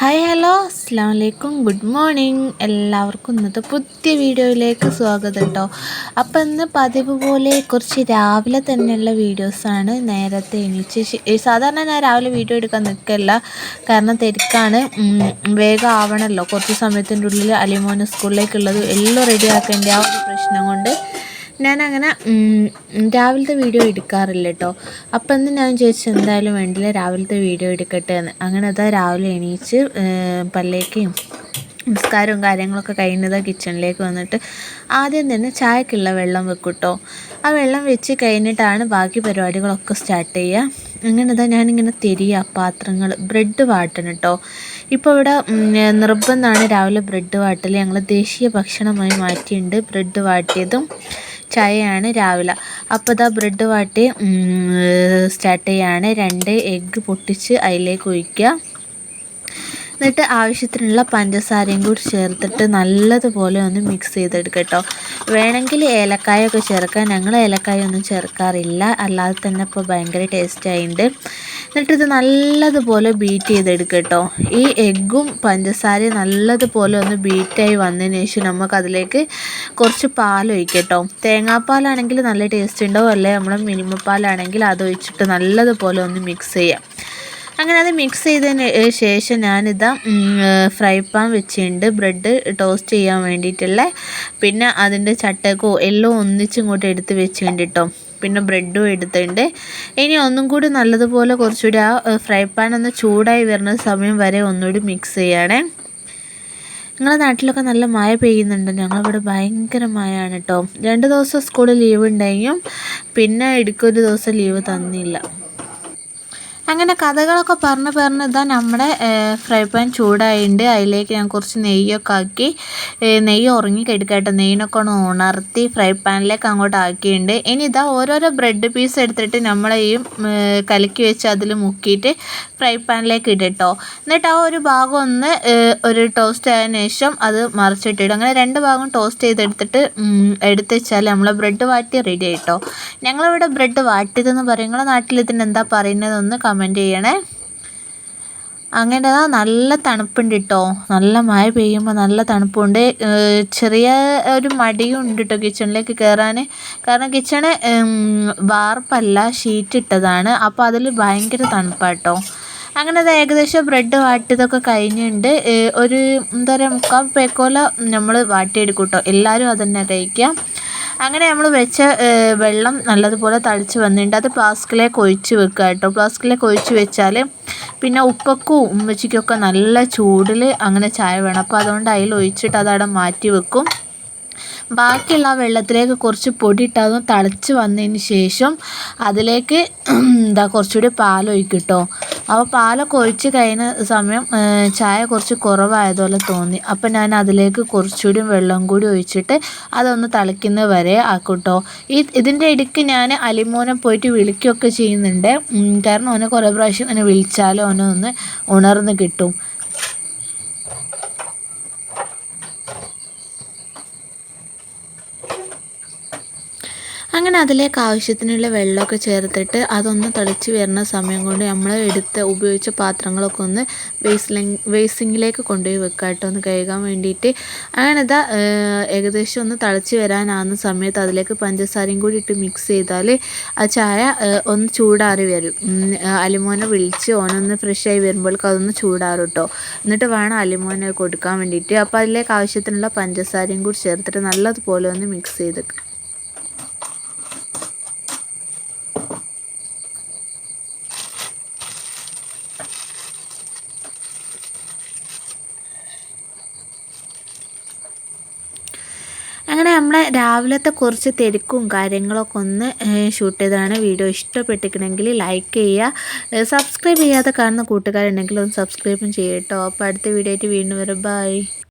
Hi hello അസ്സാം വലൈക്കും good morning എല്ലാവർക്കും ഇന്നത്തെ പുതിയ വീഡിയോയിലേക്ക് സ്വാഗതം കേട്ടോ അപ്പം ഇന്ന് പതിവ് പോലെ കുറച്ച് രാവിലെ തന്നെയുള്ള വീഡിയോസാണ് നേരത്തെ എണീച്ച് സാധാരണ ഞാൻ രാവിലെ വീഡിയോ എടുക്കാൻ നിൽക്കില്ല. കാരണം തിരക്കാണ്. വേഗം ആവണമല്ലോ കുറച്ച് സമയത്തിന്റെ ഉള്ളിൽ അലിമോന് സ്കൂളിലേക്കുള്ളത് എല്ലാം റെഡിയാക്കേണ്ട ആ ഒരു പ്രശ്നം കൊണ്ട്. ഞാനങ്ങനെ രാവിലത്തെ വീഡിയോ എടുക്കാറില്ല കേട്ടോ അപ്പം എന്ന് ഞാൻ ചോദിച്ചു എന്തായാലും വേണ്ടില്ല രാവിലത്തെ വീഡിയോ എടുക്കട്ടെ എന്ന്. അങ്ങനെ അതാ രാവിലെ എണീച്ച് പല്ലേക്കും നിസ്കാരവും കാര്യങ്ങളൊക്കെ കഴിഞ്ഞതാ കിച്ചണിലേക്ക് വന്നിട്ട് ആദ്യം തന്നെ ചായക്കുള്ള വെള്ളം വെക്കും കേട്ടോ ആ വെള്ളം വെച്ച് കഴിഞ്ഞിട്ടാണ് ബാക്കി പരിപാടികളൊക്കെ സ്റ്റാർട്ട് ചെയ്യുക അങ്ങനെ ഇതാ ഞാനിങ്ങനെ തിരിയുക പാത്രങ്ങൾ ബ്രെഡ് വാട്ടണം കേട്ടോ ഇപ്പോൾ ഇവിടെ നിർബന്ധമാണ് രാവിലെ ബ്രെഡ് വാട്ടൽ ഞങ്ങൾ ദേശീയ ഭക്ഷണമായി മാറ്റിയിട്ടുണ്ട് ബ്രെഡ് വാട്ടിയതും. ചായയാണ് രാവിലെ. അപ്പോൾ ഇതാ ബ്രെഡ് വാട്ടി സ്റ്റാർട്ട് ചെയ്യാണ്. രണ്ട് എഗ്ഗ് പൊട്ടിച്ച് അതിലേക്ക് ഒഴിക്കുക. എന്നിട്ട് ആവശ്യത്തിനുള്ള പഞ്ചസാരയും കൂടി ചേർത്തിട്ട് നല്ലതുപോലെ ഒന്ന് മിക്സ് ചെയ്തെടുക്കുക കേട്ടോ വേണമെങ്കിൽ ഏലക്കായൊക്കെ ചേർക്കാൻ ഞങ്ങൾ ഏലക്കായ ഒന്നും ചേർക്കാറില്ല. അല്ലാതെ തന്നെ ഇപ്പോൾ ഭയങ്കര ടേസ്റ്റ് ആയിട്ടുണ്ട് എന്നിട്ട് ഇത് നല്ലതുപോലെ ബീറ്റ് ചെയ്തെടുക്കുക കേട്ടോ ഈ എഗ്ഗും പഞ്ചസാരയും നല്ലതുപോലെ ഒന്ന് ബീറ്റായി വന്നതിന് ശേഷം നമുക്ക് അതിലേക്ക് കുറച്ച് പാൽ തേങ്ങാപ്പാലാണെങ്കിൽ നല്ല ടേസ്റ്റ് ഉണ്ടാവും അല്ലെ? നമ്മൾ മിനിമം പാലാണെങ്കിൽ അത് ഒഴിച്ചിട്ട് നല്ലതുപോലെ ഒന്ന് മിക്സ് ചെയ്യാം. അങ്ങനെ അത് മിക്സ് ചെയ്തതിന് ശേഷം ഞാനിതാ ഫ്രൈ പാൻ വെച്ചിട്ടുണ്ട്. ബ്രെഡ് ടോസ്റ്റ് ചെയ്യാൻ വേണ്ടിയിട്ടുള്ള. പിന്നെ അതിന്റെ ചട്ടക്കോ എല്ലാം ഒന്നിച്ചും ഇങ്ങോട്ട് എടുത്ത് വെച്ചിട്ടുണ്ട് കേട്ടോ പിന്നെ ബ്രെഡും എടുത്തിട്ടുണ്ട്. ഇനി ഒന്നും കൂടി നല്ലതുപോലെ കുറച്ചുകൂടി ആ ഫ്രൈ പാൻ ഒന്ന് ചൂടായി വരുന്ന സമയം വരെ ഒന്നുകൂടി മിക്സ് ചെയ്യണേ. നിങ്ങളുടെ നാട്ടിലൊക്കെ നല്ല മഴ പെയ്യുന്നുണ്ട്. ഞങ്ങളിവിടെ ഭയങ്കര മഴയാണ് കേട്ടോ രണ്ട് ദിവസം സ്കൂളിൽ ലീവ് ഉണ്ടായും പിന്നെ ഇടുക്കൊരു ദിവസം ലീവ് തന്നില്ല. അങ്ങനെ കഥകളൊക്കെ പറഞ്ഞ് പറഞ്ഞ് ഇതാ നമ്മുടെ ഫ്രൈ പാൻ ചൂടായിട്ട് അതിലേക്ക് ഞാൻ കുറച്ച് നെയ്യൊക്കെ ആക്കി നെയ്യ് ഉറങ്ങി കെടുക്കട്ടെ നെയ്യിനൊക്കെ ഒന്ന് ഉണർത്തി ഫ്രൈ പാനിലേക്ക് അങ്ങോട്ട് ആക്കിയിട്ടുണ്ട് ഇനി ഇതാ ഓരോരോ ബ്രെഡ് പീസ് എടുത്തിട്ട് നമ്മളെ ഈ കലക്കി വെച്ച് അതിൽ മുക്കിയിട്ട് ഫ്രൈ പാനിലേക്ക് ഇടട്ടോ എന്നിട്ട് ആ ഒരു ഭാഗം ഒന്ന് ഒരു ടോസ്റ്റ് ആയതിനു ശേഷം അത് മറിച്ചിട്ടിടും അങ്ങനെ രണ്ട് ഭാഗം ടോസ്റ്റ് ചെയ്തെടുത്തിട്ട് എടുത്ത് വെച്ചാൽ നമ്മളെ ബ്രെഡ് വാട്ടി റെഡി ആയിട്ടോ ഞങ്ങളിവിടെ ബ്രെഡ് വാട്ടിയതെന്ന് പറയും. നിങ്ങളുടെ നാട്ടിൽ ഇതിന് എന്താ പറയുന്നതെന്ന് കമന്റ് ചെയ്യണേ. അങ്ങനെ നല്ല തണുപ്പുണ്ട് കേട്ടോ നല്ല മഴ പെയ്യുമ്പോൾ നല്ല തണുപ്പുണ്ട്. ചെറിയ ഒരു മടിയും ഉണ്ട് കേട്ടോ കിച്ചണിലേക്ക് കയറാൻ കാരണം കിച്ചണ് വാർപ്പല്ല ഷീറ്റ് ഇട്ടതാണ് അപ്പോൾ അതിൽ ഭയങ്കര തണുപ്പാട്ടോ. അങ്ങനെ അത് ഏകദേശം ബ്രെഡ് വാട്ടിയതൊക്കെ കഴിഞ്ഞിട്ടുണ്ട് ഒരു എന്താ പറയുക മുക്കാൽ പേക്കോല നമ്മൾ വാട്ടിയെടുക്കും കേട്ടോ എല്ലാവരും അതന്നെ കഴിക്കുക അങ്ങനെ നമ്മൾ വെച്ച വെള്ളം നല്ലതുപോലെ തളിച്ച് വന്നിട്ടുണ്ട് അത് ഫ്ലാസ്കിലേക്ക് കൊഴിച്ച് വെക്കുക കേട്ടോ. ഫ്ലാസ്കിലേക്ക് കൊഴിച്ച് വെച്ചാൽ പിന്നെ ഉപ്പക്കും ഉമ്മച്ചിക്കൊക്കെ നല്ല ചൂടിൽ അങ്ങനെ ചായ വേണം. അപ്പോൾ അതുകൊണ്ട് അതിൽ ഒഴിച്ചിട്ട് അതവിടെ മാറ്റി വെക്കും. ബാക്കിയുള്ള വെള്ളത്തിലേക്ക് കുറച്ച് പൊടി ഇട്ട് അതൊന്ന് തിളച്ച് വന്നതിന് ശേഷം അതിലേക്ക് എന്താ കുറച്ചുകൂടി പാലൊഴിക്കും കേട്ടോ അപ്പോൾ പാലൊക്കെ ഒഴിച്ച് കഴിഞ്ഞ സമയം ചായ കുറച്ച് കുറവായതുപോലെ തോന്നി. അപ്പോൾ ഞാൻ അതിലേക്ക് കുറച്ചുകൂടി വെള്ളം കൂടി ഒഴിച്ചിട്ട് അതൊന്ന് തിളയ്ക്കുന്നത് വരെ ആക്കൂട്ടോ. കേട്ടോ ഈ ഇതിന്റെ ഇടയ്ക്ക് ഞാൻ അലിമോനെ പോയിട്ട് വിളിക്കുകയൊക്കെ ചെയ്യുന്നുണ്ട്. കാരണം അവനെ കുറേ പ്രാവശ്യം ഇങ്ങനെ വിളിച്ചാലും ഓനെ ഒന്ന് ഉണർന്ന് കിട്ടും. അങ്ങനെ അതിലേക്ക് ആവശ്യത്തിനുള്ള വെള്ളമൊക്കെ ചേർത്തിട്ട് അതൊന്ന് തിളച്ച് വരുന്ന സമയം കൊണ്ട് നമ്മൾ എടുത്ത് ഉപയോഗിച്ച പാത്രങ്ങളൊക്കെ ഒന്ന് വേസ്റ്റ് വേസിങ്ങിലേക്ക് കൊണ്ടുപോയി വെക്കുക കേട്ടോ. ഒന്ന് കഴുകാൻ വേണ്ടിയിട്ട്. അങ്ങനെ ഇതാ ഏകദേശം ഒന്ന് തിളച്ച് വരാനാകുന്ന സമയത്ത് അതിലേക്ക് പഞ്ചസാരയും കൂടി ഇട്ട് മിക്സ് ചെയ്താൽ ആ ചായ ഒന്ന് ചൂടാറി വരും. അലിമോനെ വിളിച്ച് ഓനൊന്ന് ഫ്രഷായി വരുമ്പോഴേക്കും അതൊന്ന് ചൂടാറും കേട്ടോ എന്നിട്ട് വേണം അലിമോനെ കൊടുക്കാൻ വേണ്ടിയിട്ട്. അപ്പോൾ അതിലേക്ക് ആവശ്യത്തിനുള്ള പഞ്ചസാരയും കൂടി ചേർത്തിട്ട് നല്ലതുപോലെ ഒന്ന് മിക്സ് ചെയ്തെടുക്കുക അങ്ങനെ നമ്മളെ രാവിലത്തെ കുറച്ച് തിരക്കും കാര്യങ്ങളൊക്കെ ഒന്ന് ഷൂട്ട് ചെയ്തതാണ് വീഡിയോ ഇഷ്ടപ്പെട്ടിരിക്കണമെങ്കിൽ ലൈക്ക് ചെയ്യുക. സബ്സ്ക്രൈബ് ചെയ്യാതെ കാണുന്ന കൂട്ടുകാരുണ്ടെങ്കിൽ ഒന്ന് സബ്സ്ക്രൈബും ചെയ്യട്ടോ അപ്പോൾ അടുത്ത വീഡിയോ ആയിട്ട് വീണ്ടും വരും. ബൈ